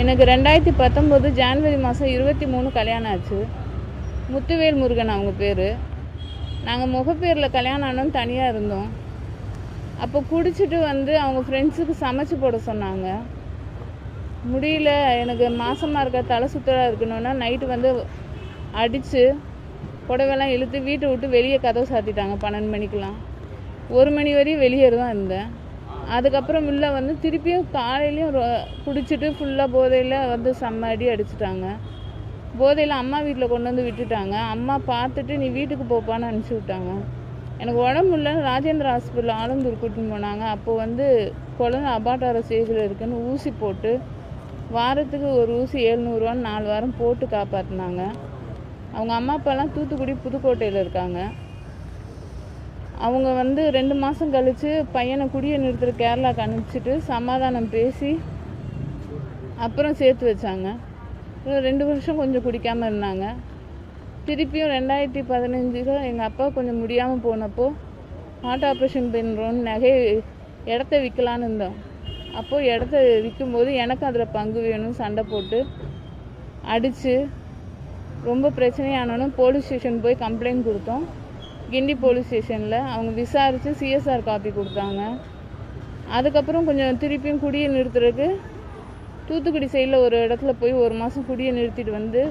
எனக்கு ரெண்டாயிரத்தி பத்தொம்போது ஜான்வரி மாதம் இருபத்தி மூணு கல்யாணம் ஆச்சு. முத்துவேல் முருகன் அவங்க பேர். நாங்கள் முகப்பேரில் கல்யாணம் ஆனோம் தனியாக இருந்தோம். அப்போ குடிச்சிட்டு வந்து அவங்க ஃப்ரெண்ட்ஸுக்கு சமைச்சு போட சொன்னாங்க. முடியல எனக்கு மாசமாக இருக்க தலை சுத்தலாக இருக்கணும்னா நைட்டு வந்து அடித்து புடவைலாம் இழுத்து வீட்டை விட்டு வெளியே கதவு சாத்திட்டாங்க. பன்னெண்டு மணிக்கெலாம் ஒரு மணி வரையும் வெளியே தான் இருந்தேன். அதுக்கப்புறம் இல்லை வந்து திருப்பியும் காலையிலையும் ரொ- குடிச்சிட்டு ஃபுல்லாக போதையில் வந்து செம்ம அடி அடிச்சிட்டாங்க. போதையில் அம்மா வீட்டில் கொண்டு வந்து விட்டுட்டாங்க. அம்மா பார்த்துட்டு நீ வீட்டுக்கு போப்பான்னு அனுப்பிச்சி விட்டாங்க. எனக்கு உடம்பு இல்லைன்னு ராஜேந்திர ஹாஸ்பிட்டல் ஆலந்தூர் கூட்டின்னு போனாங்க. அப்போ வந்து குழந்தை அபாட்டார ஸ்டேஜில் இருக்குன்னு ஊசி போட்டு வாரத்துக்கு ஒரு ஊசி எழுநூறுவான்னு நாலு வாரம் போட்டு காப்பாற்றினாங்க அவங்க அம்மா அப்பாலாம் தூத்துக்குடி புதுக்கோட்டையில் இருக்காங்க. அவங்க வந்து ரெண்டு மாதம் கழித்து பையனை குடியை நிறுத்துகிற கேரளாவுக்கு அனுப்பிச்சிட்டு சமாதானம் பேசி அப்புறம் சேர்த்து வச்சாங்க. ரெண்டு வருஷம் கொஞ்சம் குடிக்காமல் இருந்தாங்க. திருப்பியும் ரெண்டாயிரத்தி பதினஞ்சில் எங்கள் அப்பா கொஞ்சம் முடியாமல் போனப்போ ஹார்ட் ஆப்ரேஷன் பண்ணுறோன்னு நகை இடத்த விற்கலான்னு இருந்தோம். அப்போது இடத்த விற்கும்போது எனக்கு அதில் பங்கு வேணும் சண்டை போட்டு அடித்து ரொம்ப பிரச்சனையானோன்னு போலீஸ் ஸ்டேஷன் போய் கம்ப்ளைண்ட் கொடுத்தோம். கிண்டி போலீஸ் ஸ்டேஷனில் அவங்க விசாரித்து சிஎஸ்ஆர் காப்பி கொடுத்தாங்க. அதுக்கப்புறம் கொஞ்சம் திருப்பியும் குடியை நிறுத்துறதுக்கு தூத்துக்குடி சைடில் ஒரு இடத்துல போய் ஒரு மாதம் குடியை நிறுத்திட்டு வந்து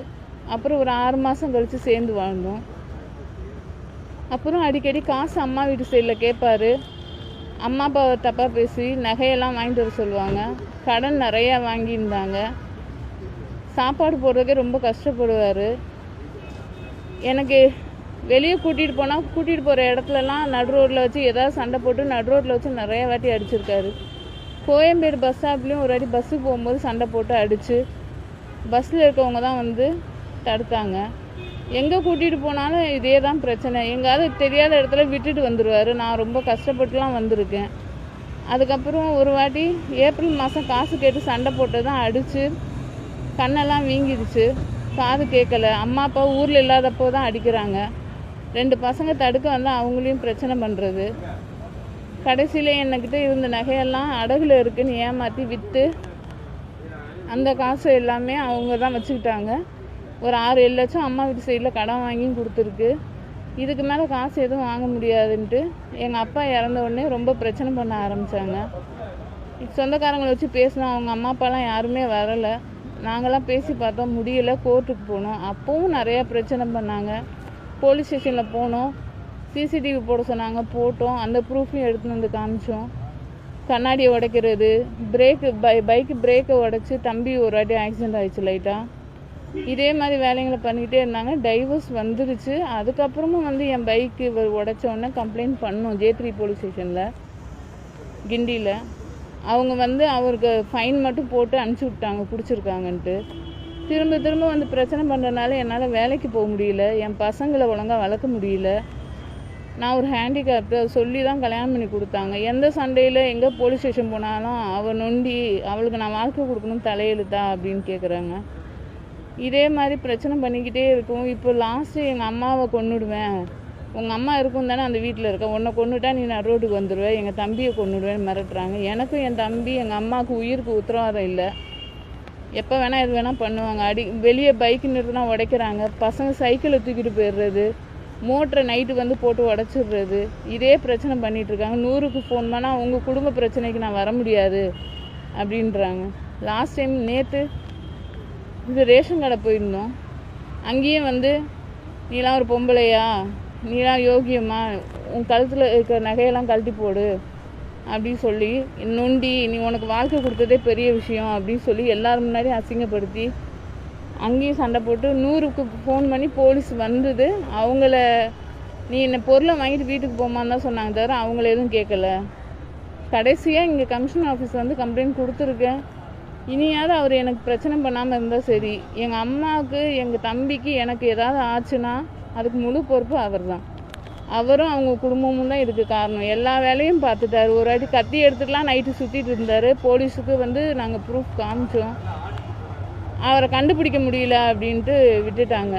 அப்புறம் ஒரு ஆறு மாதம் கழித்து சேர்ந்து வாழ்ந்தோம். அப்புறம் அடிக்கடி காசு அம்மா வீட்டு சைடில் கேட்பாரு அம்மா அப்பாவை தப்பாக பேசி நகையெல்லாம் வாங்கிட்டு வர சொல்லுவாங்க. கடன் நிறையா வாங்கியிருந்தாங்க. சாப்பாடு போடுறதுக்கே ரொம்ப கஷ்டப்படுவார். எனக்கு வெளியே கூட்டிகிட்டு போனால் கூட்டிகிட்டு போகிற இடத்துலலாம் நடு ரோட்டில் வச்சு ஏதாவது சண்டை போட்டு நடு ரோட்டில் வச்சு நிறைய வாட்டி அடிச்சிருக்காரு. கோயம்பேடு பஸ் ஸ்டாப்லேயும் ஒரு வாட்டி பஸ்ஸுக்கு போகும்போது சண்டை போட்டு அடித்து பஸ்ஸில் இருக்கவங்க தான் வந்து தடுத்தாங்க. எங்கே கூட்டிகிட்டு போனாலும் இதே தான் பிரச்சனை. எங்காவது தெரியாத இடத்துல விட்டுட்டு வந்துடுவார் நான் ரொம்ப கஷ்டப்பட்டுலாம் வந்திருக்கேன். அதுக்கப்புறம் ஒரு வாட்டி ஏப்ரல் மாதம் காசு கேட்டு சண்டை போட்டு தான் அடித்து கண்ணெல்லாம் வீங்கிடுச்சு. காது கேட்கல. அம்மா அப்பா ஊரில் இல்லாதப்போ தான் அடிக்கிறாங்க. ரெண்டு பசங்க தடுக்க வந்தால் அவங்களையும் பிரச்சனை பண்ணுறது கடைசியில் என்கிட்ட இருந்த நகையெல்லாம் அடகுல இருக்குன்னு ஏமாற்றி விற்று அந்த காசு எல்லாமே அவங்க தான் வச்சுக்கிட்டாங்க. ஒரு ஆறு ஏழு லட்சம் அம்மா வீட்டு சைடில் கடன் வாங்கியும் கொடுத்துருக்கு. இதுக்கு மேலே காசு எதுவும் வாங்க முடியாதுன்ட்டு எங்கள் அப்பா இறந்த உடனே ரொம்ப பிரச்சனை பண்ண ஆரம்பித்தாங்க சொந்தக்காரங்களை வச்சு பேசினோம் அவங்க அம்மா அப்பாலாம் யாருமே வரலை. நாங்களாம் பேசி பார்த்தோம் முடியல கோர்ட்டுக்கு போனோம். அப்போவும் நிறையா பிரச்சனை பண்ணாங்க. போலீஸ் ஸ்டேஷனில் போனோம். சிசிடிவி போட சொன்னாங்க போட்டோம். அந்த ப்ரூஃபையும் எடுத்துன்னு வந்து காமிச்சோம். கண்ணாடியை உடைக்கிறது. பிரேக்கு பை பைக்கு பிரேக்கை உடைச்சி தம்பி ஒரு வாட்டி ஆக்சிடென்ட் ஆயிடுச்சு லைட்டாக இதே மாதிரி வேலைங்களை பண்ணிக்கிட்டே இருந்தாங்க. டைவர்ஸ் வந்துருச்சு. அதுக்கப்புறமும் வந்து என் பைக்கு உடைச்ச உடனே கம்ப்ளைண்ட் பண்ணோம் ஜே த்ரீ போலீஸ் ஸ்டேஷனில் கிண்டியில். அவங்க வந்து அவருக்கு ஃபைன் மட்டும் போட்டு அனுப்பிச்சி விட்டாங்க பிடிச்சிருக்காங்கன்ட்டு. திரும்ப திரும்ப வந்து பிரச்சனை பண்ணுறதுனால என்னால் வேலைக்கு போக முடியல. என் பசங்களை ஒழுங்காக வளர்க்க முடியல. நான் ஒரு ஹேண்டிகேப்டு சொல்லி தான் கல்யாணம் பண்ணி கொடுத்தாங்க. எந்த சண்டையில் எங்கே போலீஸ் ஸ்டேஷன் போனாலும் அவள் நொண்டி அவளுக்கு நான் வாழ்க்கை கொடுக்கணும் தலையெழுத்தா? அப்படின்னு கேட்குறாங்க இதே மாதிரி பிரச்சனை பண்ணிக்கிட்டே இருக்கும். இப்போ லாஸ்ட்டு எங்கள் அம்மாவை கொண்டுடுவேன் உங்கள் அம்மா இருக்கும் தானே அந்த வீட்டில் இருக்க. உன்னை கொண்டுட்டா நீ நான் ரோட்டுக்கு வந்துடுவேன் எங்கள் தம்பியை கொண்டுடுவேன்னு மிரட்டுறாங்க. எனக்கும் என் தம்பி எங்கள் அம்மாவுக்கு உயிருக்கு உத்தரவாதம் இல்லை. எப்போ வேணால் எது வேணால் பண்ணுவாங்க. அடி வெளியே பைக் நிறுத்தினா உடைக்கிறாங்க. பசங்க சைக்கிளை தூக்கிட்டு போயிடுறது. மோட்டரை நைட்டு வந்து போட்டு உடச்சிடுறது. இதே பிரச்சனை பண்ணிகிட்ருக்காங்க நூறுக்கு ஃபோன் பண்ணால் உங்கள் குடும்ப பிரச்சனைக்கு நான் வர முடியாது அப்படின்றாங்க. லாஸ்ட் டைம் நேற்று இது ரேஷன் கடை போயிருந்தோம். அங்கேயும் வந்து நீலாம் ஒரு பொம்பளையா? நீலாம் யோகியம்மா? உன் கழுத்தில் இருக்கிற நகையெல்லாம் கழட்டி போடு. அப்படின்னு சொல்லி நொண்டி நீ உனக்கு வாழ்க்கை கொடுத்ததே பெரிய விஷயம் அப்படின்னு சொல்லி எல்லோரும் முன்னாடி அசிங்கப்படுத்தி அங்கேயும் சண்டை போட்டு நூறுக்கு ஃபோன் பண்ணி போலீஸ் வந்தது. அவங்கள நீ என்ன பொருளை வாங்கிட்டு வீட்டுக்கு போமான்னு தான் சொன்னாங்க தவிர அவங்கள எதுவும் கேட்கல. கடைசியாக இங்கே கமிஷன் ஆஃபீஸ் வந்து கம்ப்ளைண்ட் கொடுத்துருக்கேன். இனியாவது அவர் எனக்கு பிரச்சனை பண்ணாமல் இருந்தால் சரி. எங்கள் அம்மாவுக்கு எங்கள் தம்பிக்கு எனக்கு ஏதாவது ஆச்சுன்னா அதுக்கு முழு பொறுப்பு அவர் தான் அவரும் அவங்க குடும்பமும் தான் இதுக்கு காரணம். எல்லா வேலையும் பார்த்துட்டாரு. ஒரு வாட்டி கத்தி எடுத்துக்கலாம் நைட்டு சுற்றிட்டு இருந்தார். போலீஸுக்கு வந்து நாங்கள் ப்ரூஃப் காமிச்சோம். அவரை கண்டுபிடிக்க முடியல அப்படின்ட்டு விட்டுட்டாங்க.